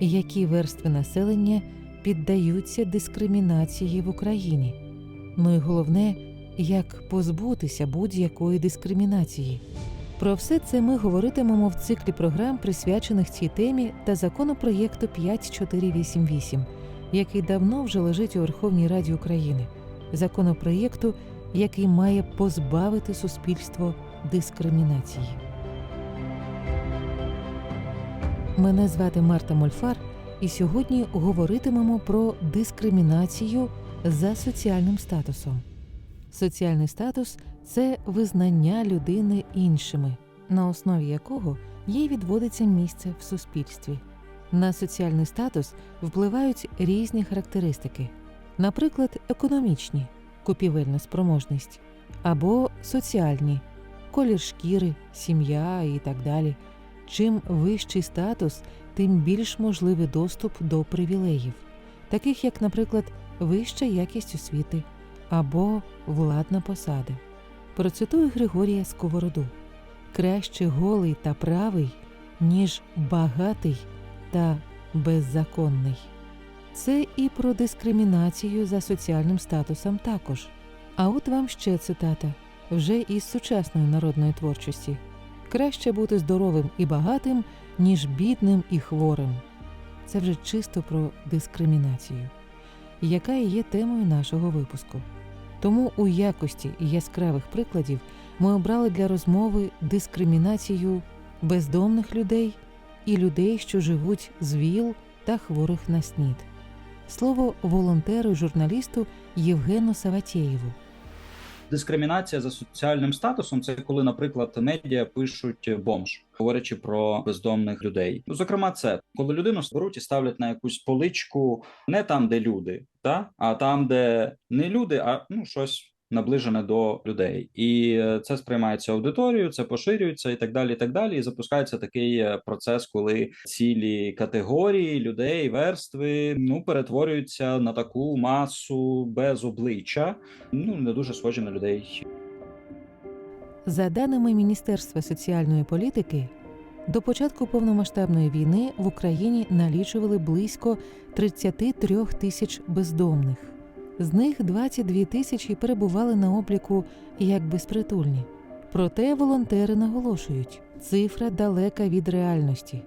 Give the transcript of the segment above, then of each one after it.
які верстви населення піддаються дискримінації в Україні? Ну і головне, як позбутися будь-якої дискримінації. Про все це ми говоритимемо в циклі програм, присвячених цій темі та законопроєкту 5488, який давно вже лежить у Верховній Раді України, законопроєкту, який має позбавити суспільство дискримінації. Мене звати Марта Мольфар, і сьогодні говоритимемо про дискримінацію за соціальним статусом. Соціальний статус це визнання людини іншими, на основі якого їй відводиться місце в суспільстві. На соціальний статус впливають різні характеристики, наприклад, економічні купівельна спроможність, або соціальні колір шкіри, сім'я і так далі. Чим вищий статус, тим більш можливий доступ до привілеїв, таких як, наприклад, вища якість освіти або владна посада. Процитую Григорія Сковороду краще голий та правий, ніж багатий та беззаконний. Це і про дискримінацію за соціальним статусом також. А от вам ще цитата вже із сучасної народної творчості краще бути здоровим і багатим, ніж бідним і хворим. Це вже чисто про дискримінацію, яка і є темою нашого випуску. Тому у якості яскравих прикладів ми обрали для розмови дискримінацію бездомних людей і людей, що живуть з ВІЛ та хворих на СНІД. Слово волонтеру журналісту Євгену Саватєєву. Дискримінація за соціальним статусом це коли, наприклад, медіа пишуть бомж, говорячи про бездомних людей. Ну, зокрема, це коли людину беруть і ставлять на якусь поличку не там, де люди, та а там, де не люди, а ну щось. Наближене до людей, і е, це сприймається аудиторією, це поширюється і так далі. І так далі. І запускається такий е, процес, коли цілі категорії людей, верстви ну перетворюються на таку масу без обличчя, ну не дуже схожі на людей. За даними Міністерства соціальної політики, до початку повномасштабної війни в Україні налічували близько 33 тисяч бездомних. З них 22 тисячі перебували на обліку як безпритульні. Проте волонтери наголошують, цифра далека від реальності.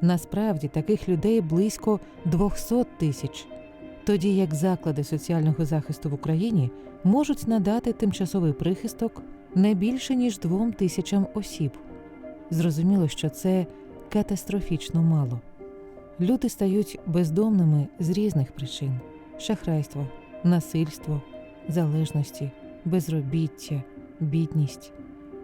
Насправді таких людей близько 200 тисяч, тоді як заклади соціального захисту в Україні можуть надати тимчасовий прихисток не більше ніж двом тисячам осіб. Зрозуміло, що це катастрофічно мало. Люди стають бездомними з різних причин: шахрайство, насильство, залежності, безробіття, бідність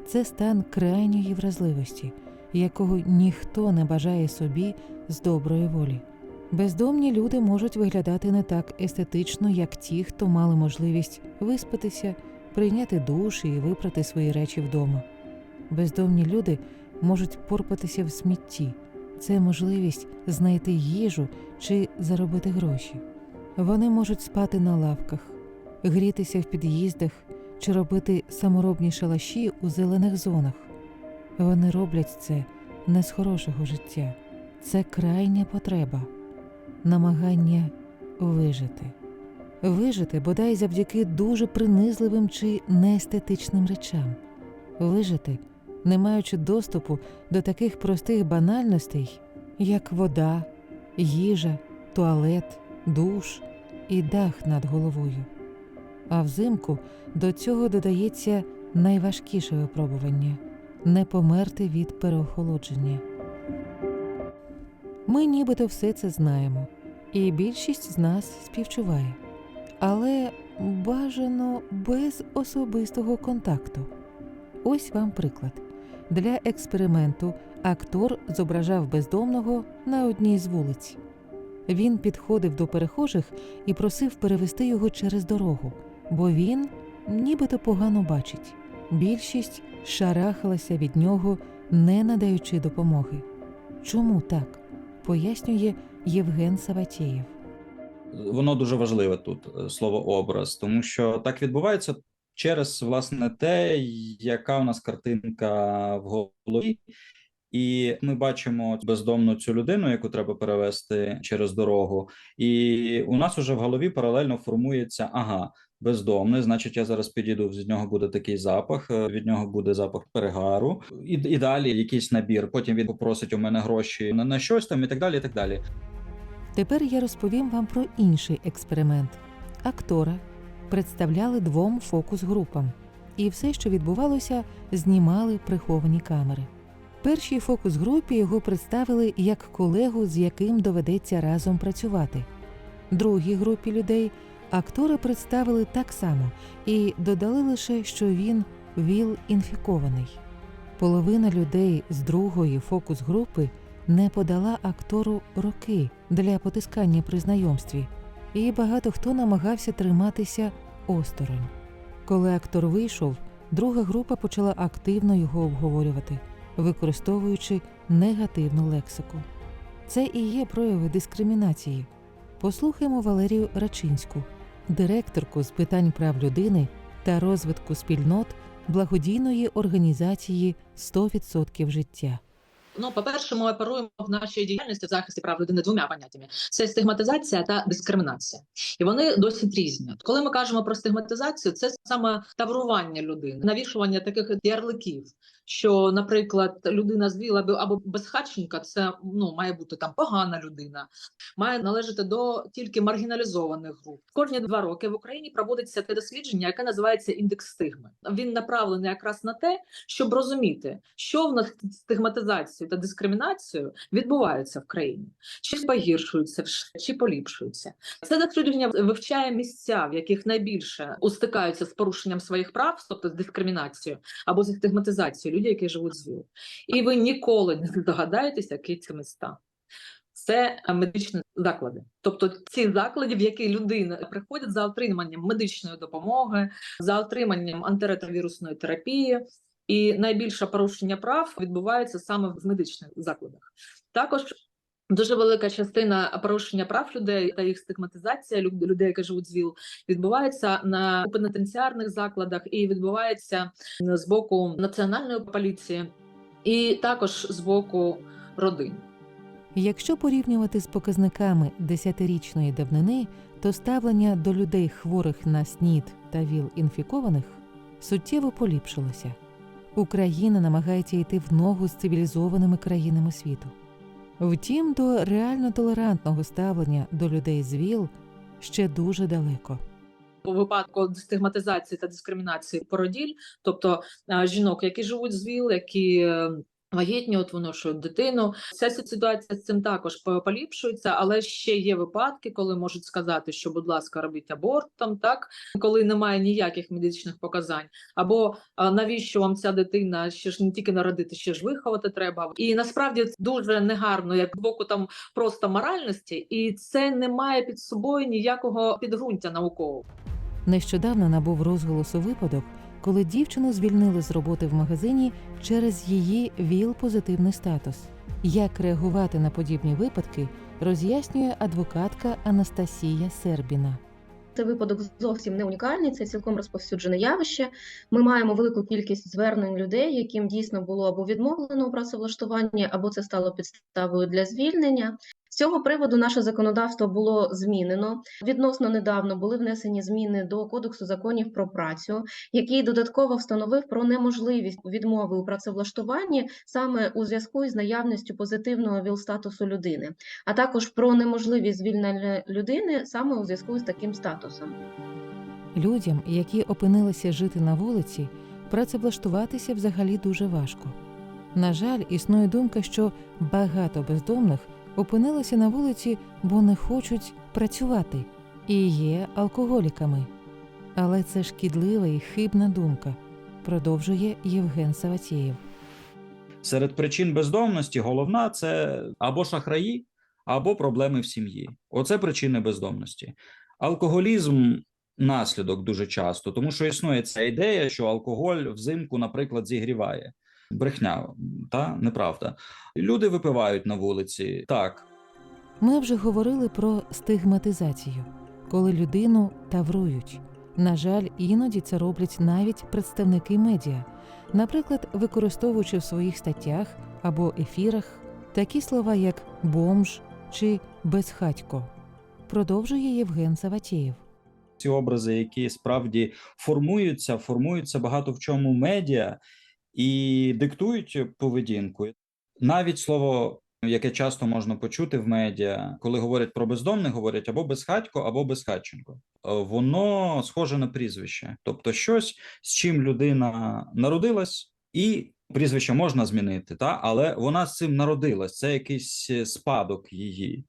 це стан крайньої вразливості, якого ніхто не бажає собі з доброї волі. Бездомні люди можуть виглядати не так естетично, як ті, хто мали можливість виспатися, прийняти душ і випрати свої речі вдома. Бездомні люди можуть порпатися в смітті. Це можливість знайти їжу чи заробити гроші. Вони можуть спати на лавках, грітися в під'їздах чи робити саморобні шалаші у зелених зонах. Вони роблять це не з хорошого життя, це крайня потреба, намагання вижити. Вижити бодай завдяки дуже принизливим чи неестетичним речам, вижити, не маючи доступу до таких простих банальностей, як вода, їжа, туалет, душ і дах над головою. А взимку до цього додається найважкіше випробування не померти від переохолодження. Ми нібито все це знаємо, і більшість з нас співчуває, але бажано без особистого контакту. Ось вам приклад. Для експерименту актор зображав бездомного на одній з вулиць. Він підходив до перехожих і просив перевести його через дорогу, бо він нібито погано бачить. Більшість шарахалася від нього, не надаючи допомоги. Чому так? пояснює Євген Саватєєв. Воно дуже важливе тут е, слово образ, тому що так відбувається через власне те, яка у нас картинка в голові. І ми бачимо бездомну цю людину, яку треба перевести через дорогу. І у нас уже в голові паралельно формується: ага, бездомний, значить, я зараз підійду, від нього буде такий запах, е, від нього буде запах перегару, і, і далі якийсь набір. Потім він попросить у мене гроші на, на щось там, і так далі. І так далі. Тепер я розповім вам про інший експеримент. Актора представляли двом фокус-групам, і все, що відбувалося, знімали приховані камери. Першій фокус-групі його представили як колегу, з яким доведеться разом працювати. Другій групі людей актора представили так само і додали лише, що він ВІЛ-інфікований. Половина людей з другої фокус-групи не подала актору роки для потискання при знайомстві, і багато хто намагався триматися осторонь. Коли актор вийшов, друга група почала активно його обговорювати, використовуючи негативну лексику. Це і є прояви дискримінації. Послухаймо Валерію Рачинську, директорку з питань прав людини та розвитку спільнот благодійної організації «100% життя. Ну, по-перше, ми оперуємо в нашій діяльності в захисті прав людини двома поняттями: це стигматизація та дискримінація, і вони досить різні. Коли ми кажемо про стигматизацію, це саме таврування людини, навішування таких ярликів. Що, наприклад, людина з ВІЛ або безхатченка, це ну має бути там погана людина, має належати до тільки маргіналізованих груп. Кожні два роки в Україні проводиться те дослідження, яке називається індекс стигми. Він направлений якраз на те, щоб розуміти, що в нас з стигматизацією та дискримінацією відбувається в країні, чи погіршуються, чи поліпшуються. Це дослідження вивчає місця, в яких найбільше устикаються з порушенням своїх прав, тобто з дискримінацією або з стигматизацією люди, які живуть з ВІЛ. І ви ніколи не здогадаєтеся, які ці міста. Це медичні заклади, тобто ці заклади, в які людина приходять за отриманням медичної допомоги, за отриманням антиретровірусної терапії, і найбільше порушення прав відбувається саме в медичних закладах. Також дуже велика частина порушення прав людей та їх стигматизація людей, які живуть з ВІЛ, відбувається на пенітенціарних закладах і відбувається з боку національної поліції, і також з боку родин. Якщо порівнювати з показниками десятирічної давнини, то ставлення до людей хворих на СНІД та ВІЛ-інфікованих суттєво поліпшилося. Україна намагається йти в ногу з цивілізованими країнами світу. Втім, до реально толерантного ставлення до людей з ВІЛ ще дуже далеко. У випадку стигматизації та дискримінації породіль, тобто жінок, які живуть з ВІЛ, які е, вагітні, от виношують дитину. Ця ситуація з цим також поліпшується, але ще є випадки, коли можуть сказати, що, будь ласка, робіть аборт там, так коли немає ніяких медичних показань, або навіщо вам ця дитина ще ж не тільки народити, ще ж виховати треба. І насправді це дуже негарно, як з боку там просто моральності, і це не має під собою ніякого підґрунтя наукового. Нещодавно набув розголосу випадок, коли дівчину звільнили з роботи в магазині через її ВІЛ-позитивний статус. Як реагувати на подібні випадки, роз'яснює адвокатка Анастасія Сербіна. Цей випадок зовсім не унікальний, це цілком розповсюджене явище. Ми маємо велику кількість звернень людей, яким дійсно було або відмовлено у працевлаштуванні, або це стало підставою для звільнення. З цього приводу наше законодавство було змінено. Відносно недавно були внесені зміни до Кодексу законів про працю, який додатково встановив про неможливість відмови у працевлаштуванні саме у зв'язку із наявністю позитивного ВІЛ-статусу людини, а також про неможливість звільнення людини саме у зв'язку з таким статусом. Людям, які опинилися жити на вулиці, працевлаштуватися взагалі дуже важко. На жаль, існує думка, що багато бездомних опинилися на вулиці, бо не хочуть працювати і є алкоголіками. Але це шкідлива і хибна думка, продовжує Євген Саватєєв. Серед причин бездомності головна це або шахраї, або проблеми в сім'ї. Оце причини бездомності. Алкоголізм наслідок дуже часто, тому що існує ця ідея, що алкоголь взимку, наприклад, зігріває. Брехня, та неправда. Люди випивають на вулиці. Так, Ми вже говорили про стигматизацію, коли людину таврують. На жаль, іноді це роблять навіть представники медіа, наприклад, використовуючи в своїх статтях або ефірах такі слова, як бомж чи безхатько. Продовжує Євген Саватєєв. ці образи, які справді формуються, формуються багато в чому медіа і диктують поведінку. Навіть слово, яке часто можна почути в медіа, коли говорять про бездомних, говорять або безхатько, або безхатченко. Е, Воно схоже на прізвище, тобто щось, з чим людина народилась, і прізвище можна змінити, та але вона з цим народилась. Це якийсь е, спадок її.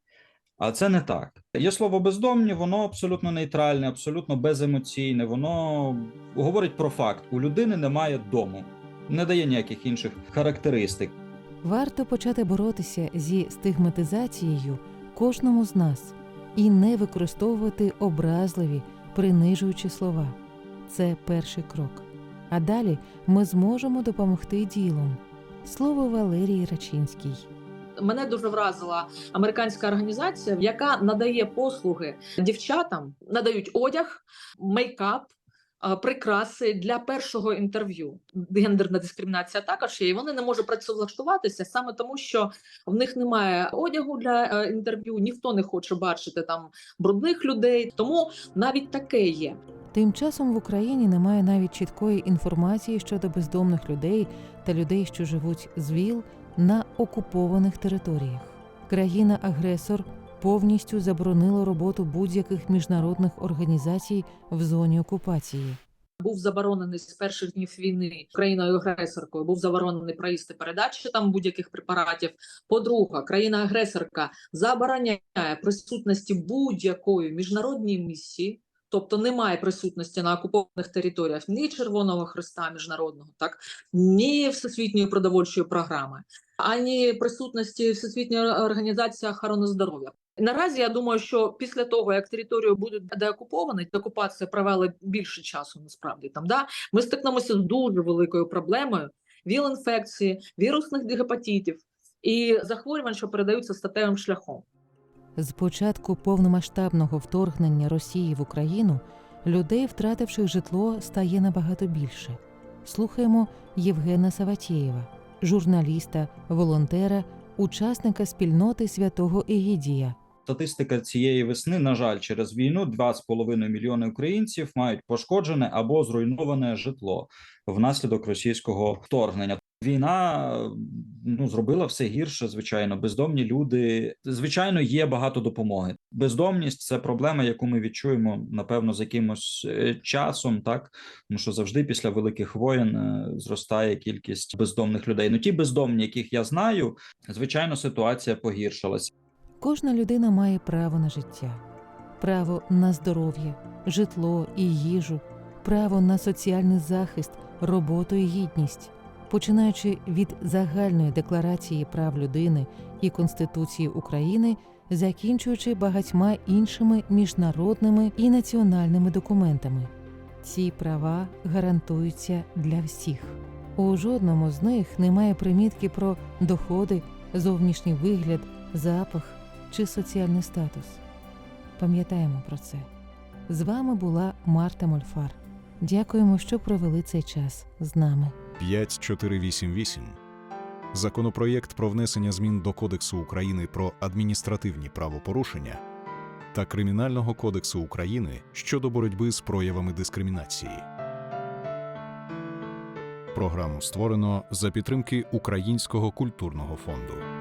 А це не так. Є слово бездомні, воно абсолютно нейтральне, абсолютно беземоційне. Воно говорить про факт: у людини немає дому, не дає ніяких інших характеристик. Варто почати боротися зі стигматизацією кожному з нас і не використовувати образливі, принижуючі слова. Це перший крок. А далі ми зможемо допомогти ділом. Слово Валерії Рачинській. Мене дуже вразила американська організація, яка надає послуги дівчатам, надають одяг, мейкап. А, Прикраси для першого інтерв'ю. Гендерна дискримінація також є. І вони не можуть працевлаштуватися саме тому, що в них немає одягу для е, інтерв'ю, ніхто не хоче бачити там брудних людей. Тому навіть таке є. Тим часом в Україні немає навіть чіткої інформації щодо бездомних людей та людей, що живуть з ВІЛ на окупованих територіях. Країна-агресор повністю заборонило роботу будь-яких міжнародних організацій в зоні окупації. був заборонений з перших днів війни країною агресоркою. Був заборонений проїзд і передачі там будь-яких препаратів. По-друге, країна-агресорка забороняє присутності будь-якої міжнародної місії. Тобто немає присутності на окупованих територіях ні Червоного Христа міжнародного, так ні Всесвітньої продовольчої програми, ані присутності Всесвітньої організації охорони здоров'я. Наразі я думаю, що після того, як територію будуть деокуповані, окупація провела більше часу, насправді там да ми стикнемося з дуже великою проблемою віл-інфекції, вірусних гепатитів і захворювань, що передаються статевим шляхом. З початку повномасштабного вторгнення Росії в Україну людей, втративших житло, стає набагато більше. Слухаємо Євгена Саватєєва, журналіста, волонтера, учасника спільноти святого Егідія. Статистика цієї весни, на жаль, через війну 2,5 мільйони українців мають пошкоджене або зруйноване житло внаслідок російського вторгнення. Війна ну зробила все гірше. Звичайно, бездомні люди. Звичайно, є багато допомоги. Бездомність це проблема, яку ми відчуємо напевно з якимось е, часом, так тому що завжди після великих воєн е, зростає кількість бездомних людей. Ну ті бездомні, яких я знаю, звичайно, ситуація погіршилась. Кожна людина має право на життя, право на здоров'я, житло і їжу, право на соціальний захист, роботу і гідність. Починаючи від загальної декларації прав людини і Конституції України, закінчуючи багатьма іншими міжнародними і національними документами. Ці права гарантуються для всіх. У жодному з них немає примітки про доходи, зовнішній вигляд, запах чи соціальний статус. Пам'ятаємо про це. З вами була Марта Мольфар. Дякуємо, що провели цей час з нами. 5488 Законопроєкт про внесення змін до Кодексу України про адміністративні правопорушення та Кримінального кодексу України щодо боротьби з проявами дискримінації. Програму створено за підтримки Українського культурного фонду.